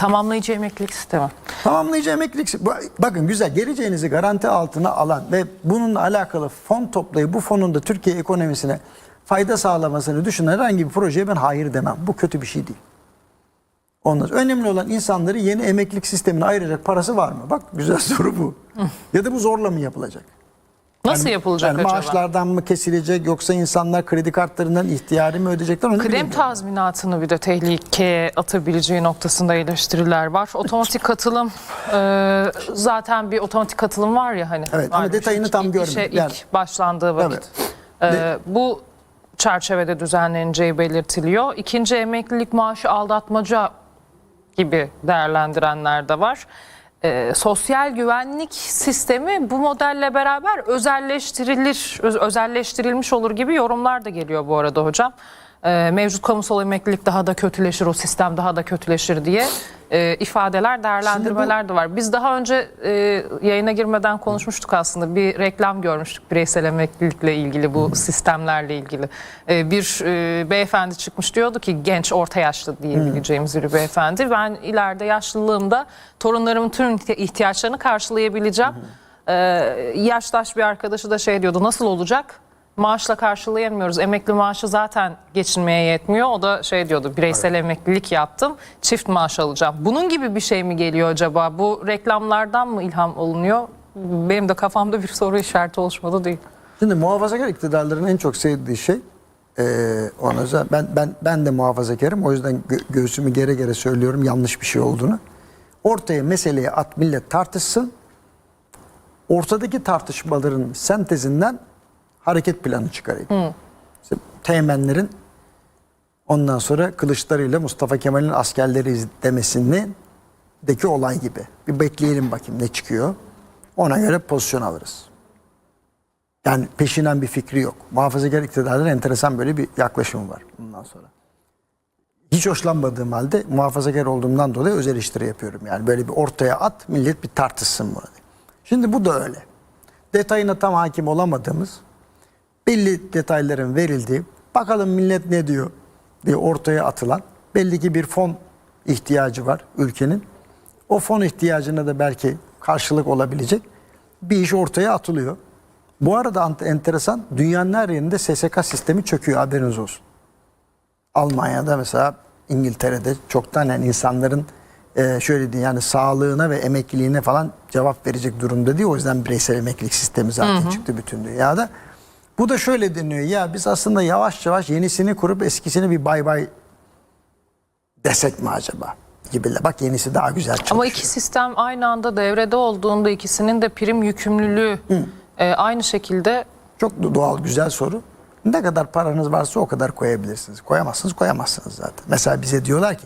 Tamamlayıcı emeklilik sistemi. Tamamlayıcı emeklilik bakın güzel geleceğinizi garanti altına alan ve bununla alakalı fon toplayıp bu fonun da Türkiye ekonomisine fayda sağlamasını düşünen herhangi bir projeye ben hayır demem. Bu kötü bir şey değil. Ondan önemli olan insanları yeni emeklilik sistemine ayıracak parası var mı? Bak güzel soru bu. ya da bu zorla mı yapılacak? Nasıl Yani- yapılacak yani acaba? Maaşlardan mı kesilecek yoksa insanlar kredi kartlarından ihtiyari mi ödeyecekler onu bilemiyorum. tazminatını bir de tehlikeye atabileceği noktasında eleştiriler var. Otomatik katılım e, zaten bir otomatik katılım var ya hani. Evet, ama detayını İlk- tam ilk görmedik. işe ilk Yani- başlandığı vakit. E, bu çerçevede düzenleneceği belirtiliyor. İkinci emeklilik maaşı aldatmaca gibi değerlendirenler de var. Ee, sosyal güvenlik sistemi bu modelle beraber özelleştirilir, öz- özelleştirilmiş olur gibi yorumlar da geliyor bu arada hocam. Ee, mevcut kamusal emeklilik daha da kötüleşir, o sistem daha da kötüleşir diye e, ifadeler, değerlendirmeler de var. Biz daha önce e, yayına girmeden konuşmuştuk aslında. Bir reklam görmüştük bireysel emeklilikle ilgili bu sistemlerle ilgili. E, bir e, beyefendi çıkmış diyordu ki genç orta yaşlı diyebileceğimiz bir beyefendi. Ben ileride yaşlılığımda torunlarımın tüm ihtiyaçlarını karşılayabileceğim. E, yaştaş bir arkadaşı da şey diyordu nasıl olacak? Maaşla karşılayamıyoruz. Emekli maaşı zaten geçinmeye yetmiyor. O da şey diyordu bireysel emeklilik yaptım. Çift maaş alacağım. Bunun gibi bir şey mi geliyor acaba? Bu reklamlardan mı ilham olunuyor? Benim de kafamda bir soru işareti oluşmadı değil. Şimdi muhafazakar iktidarların en çok sevdiği şey eee ona özel- ben ben ben de muhafazakarım. O yüzden gö- göğsümü gere gere söylüyorum yanlış bir şey olduğunu. Ortaya meseleyi at millet tartışsın. Ortadaki tartışmaların sentezinden hareket planı çıkarayım. İşte teğmenlerin ondan sonra kılıçlarıyla Mustafa Kemal'in askerleri demesinin deki olay gibi. Bir bekleyelim bakayım ne çıkıyor. Ona göre pozisyon alırız. Yani peşinden bir fikri yok. Muhafazakar iktidarların enteresan böyle bir yaklaşımı var bundan sonra. Hiç hoşlanmadığım halde muhafazakar olduğumdan dolayı öz eleştiri yapıyorum. Yani böyle bir ortaya at millet bir tartışsın bunu. Şimdi bu da öyle. Detayına tam hakim olamadığımız belli detayların verildiği bakalım millet ne diyor diye ortaya atılan belli ki bir fon ihtiyacı var ülkenin. O fon ihtiyacına da belki karşılık olabilecek bir iş ortaya atılıyor. Bu arada enteresan dünyanın her yerinde SSK sistemi çöküyor haberiniz olsun. Almanya'da mesela İngiltere'de çoktan yani insanların e, şöyle diyeyim yani sağlığına ve emekliliğine falan cevap verecek durumda değil. O yüzden bireysel emeklilik sistemi zaten çıktı bütün dünyada. Bu da şöyle deniyor ya biz aslında yavaş yavaş yenisini kurup eskisini bir bay bay desek mi acaba? Gibi. Bak yenisi daha güzel çalışıyor. Ama iki sistem aynı anda devrede olduğunda ikisinin de prim yükümlülüğü e, aynı şekilde Çok doğal güzel soru. Ne kadar paranız varsa o kadar koyabilirsiniz. Koyamazsınız koyamazsınız zaten. Mesela bize diyorlar ki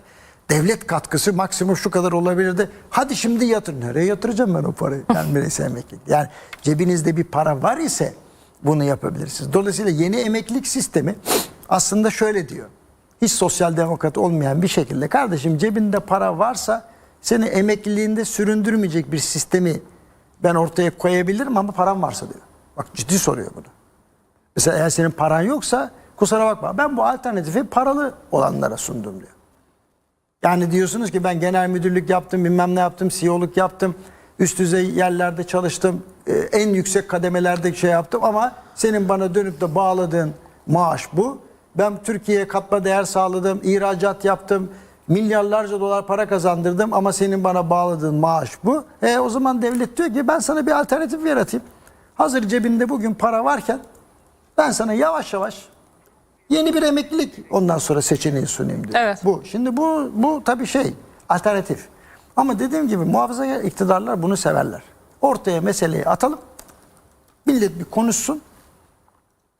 devlet katkısı maksimum şu kadar olabilirdi. Hadi şimdi yatır. Nereye yatıracağım ben o parayı? Bireysel emeklilik. Yani cebinizde bir para var ise bunu yapabilirsiniz. Dolayısıyla yeni emeklilik sistemi aslında şöyle diyor. Hiç sosyal demokrat olmayan bir şekilde kardeşim cebinde para varsa seni emekliliğinde süründürmeyecek bir sistemi ben ortaya koyabilirim ama param varsa diyor. Bak ciddi soruyor bunu. Mesela eğer senin paran yoksa kusura bakma ben bu alternatifi paralı olanlara sundum diyor. Yani diyorsunuz ki ben genel müdürlük yaptım, bilmem ne yaptım, CEO'luk yaptım, üst düzey yerlerde çalıştım, e, en yüksek kademelerde şey yaptım ama senin bana dönüp de bağladığın maaş bu. Ben Türkiye'ye katma değer sağladım, ihracat yaptım, milyarlarca dolar para kazandırdım ama senin bana bağladığın maaş bu. E o zaman devlet diyor ki ben sana bir alternatif yaratayım. Hazır cebinde bugün para varken ben sana yavaş yavaş Yeni bir emeklilik ondan sonra seçeneği sunayım diyor. Evet. Bu. Şimdi bu bu tabii şey alternatif. Ama dediğim gibi muhafazakar iktidarlar bunu severler. Ortaya meseleyi atalım. Millet bir konuşsun.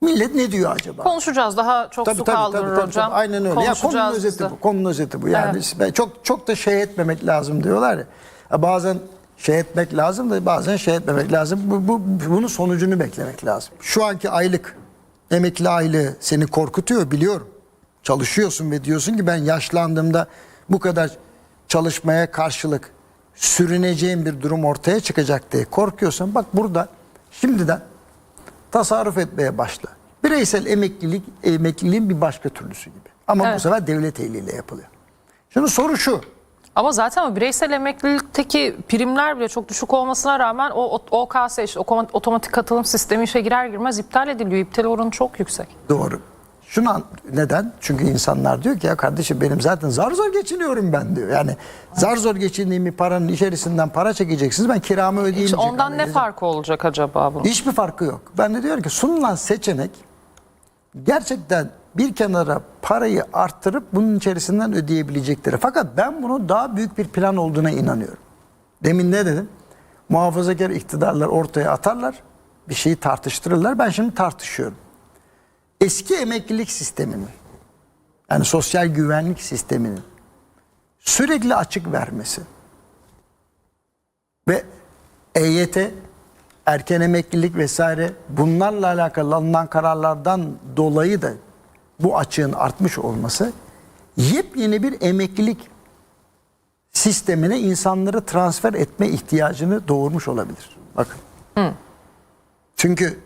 Millet ne diyor acaba? konuşacağız. Daha çok su kaldırır hocam. Aynen öyle. Ya konunun özeti bu. Konunun özeti bu. Yani ben çok çok da şey etmemek lazım diyorlar ya. Ya Bazen şey etmek lazım da bazen şey etmemek lazım. Bu, bu bunun sonucunu beklemek lazım. Şu anki aylık emekli aylığı seni korkutuyor biliyorum. Çalışıyorsun ve diyorsun ki ben yaşlandığımda bu kadar çalışmaya karşılık sürüneceğim bir durum ortaya çıkacak diye korkuyorsan bak burada şimdiden tasarruf etmeye başla. Bireysel emeklilik emekliliğin bir başka türlüsü gibi. Ama bu Evet. sefer devlet eliyle yapılıyor. Şimdi soru şu. Ama zaten o bireysel emeklilikteki primler bile çok düşük olmasına rağmen o, OKS işte otomatik katılım sistemi işe girer girmez iptal ediliyor. İptal oranı çok yüksek. Doğru. Şunu neden? Çünkü insanlar diyor ki ya kardeşim benim zaten zar zor geçiniyorum ben diyor. Yani zar zor geçindiğim bir paranın içerisinden para çekeceksiniz ben kiramı İşte ödeyemeyecek. ondan ne farkı olacak acaba bunun? Hiçbir farkı yok. Ben de diyorum ki sunulan seçenek gerçekten bir kenara parayı arttırıp bunun içerisinden ödeyebilecekleri. Fakat ben bunun daha büyük bir plan olduğuna inanıyorum. Demin ne dedim? Muhafazakar iktidarlar ortaya atarlar, bir şeyi tartıştırırlar. Ben şimdi tartışıyorum. Eski emeklilik sisteminin, yani sosyal güvenlik sisteminin sürekli açık vermesi ve EYT, erken emeklilik vesaire bunlarla alakalı alınan kararlardan dolayı da bu açığın artmış olması yepyeni bir emeklilik sistemine insanları transfer etme ihtiyacını doğurmuş olabilir. Bakın. Çünkü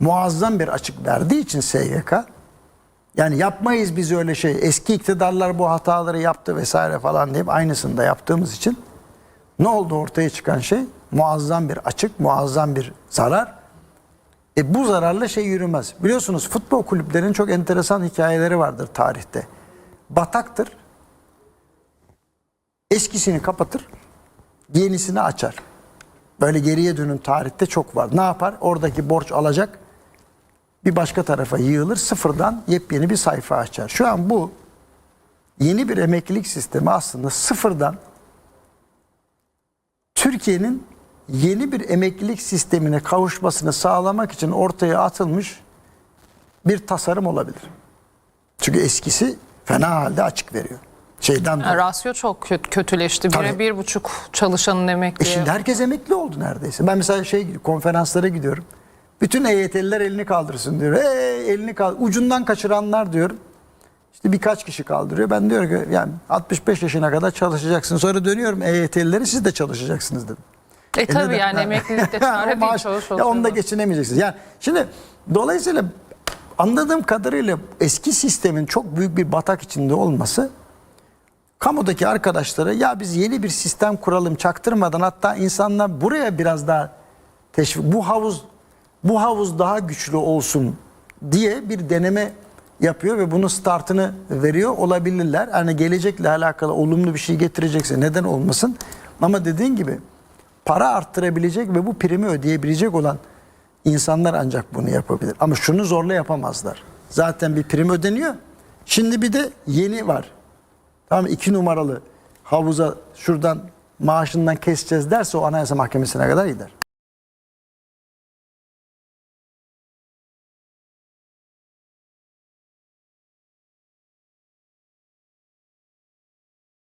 muazzam bir açık verdiği için SGK yani yapmayız biz öyle şey. Eski iktidarlar bu hataları yaptı vesaire falan deyip aynısını da yaptığımız için ne oldu ortaya çıkan şey? Muazzam bir açık, muazzam bir zarar. E bu zararla şey yürümez. Biliyorsunuz futbol kulüplerinin çok enteresan hikayeleri vardır tarihte. Bataktır. Eskisini kapatır, yenisini açar. Böyle geriye dönün tarihte çok var. Ne yapar? Oradaki borç alacak, bir başka tarafa yığılır, sıfırdan yepyeni bir sayfa açar. Şu an bu yeni bir emeklilik sistemi aslında sıfırdan Türkiye'nin yeni bir emeklilik sistemine kavuşmasını sağlamak için ortaya atılmış bir tasarım olabilir. Çünkü eskisi fena halde açık veriyor. Şeyden dolayı. rasyo çok kö- kötüleşti. Bire bir buçuk çalışanın E emekliye. şimdi herkes emekli oldu neredeyse. Ben mesela şey konferanslara gidiyorum. Bütün EYT'liler elini kaldırsın diyor. E, elini kaldır. Ucundan kaçıranlar diyorum. İşte birkaç kişi kaldırıyor. Ben diyor ki yani 65 yaşına kadar çalışacaksın. Sonra dönüyorum EYT'lileri siz de çalışacaksınız dedim. E tabii neden? yani emeklilikte çare değil maaş- çoğu Ya onda geçinemeyeceksiniz. Yani şimdi dolayısıyla anladığım kadarıyla eski sistemin çok büyük bir batak içinde olması kamudaki arkadaşlara ya biz yeni bir sistem kuralım çaktırmadan hatta insanlar buraya biraz daha teşvik bu havuz bu havuz daha güçlü olsun diye bir deneme yapıyor ve bunun startını veriyor olabilirler. Hani gelecekle alakalı olumlu bir şey getirecekse neden olmasın? Ama dediğin gibi para arttırabilecek ve bu primi ödeyebilecek olan insanlar ancak bunu yapabilir. Ama şunu zorla yapamazlar. Zaten bir prim ödeniyor. Şimdi bir de yeni var. Tamam iki numaralı havuza şuradan maaşından keseceğiz derse o anayasa mahkemesine kadar gider.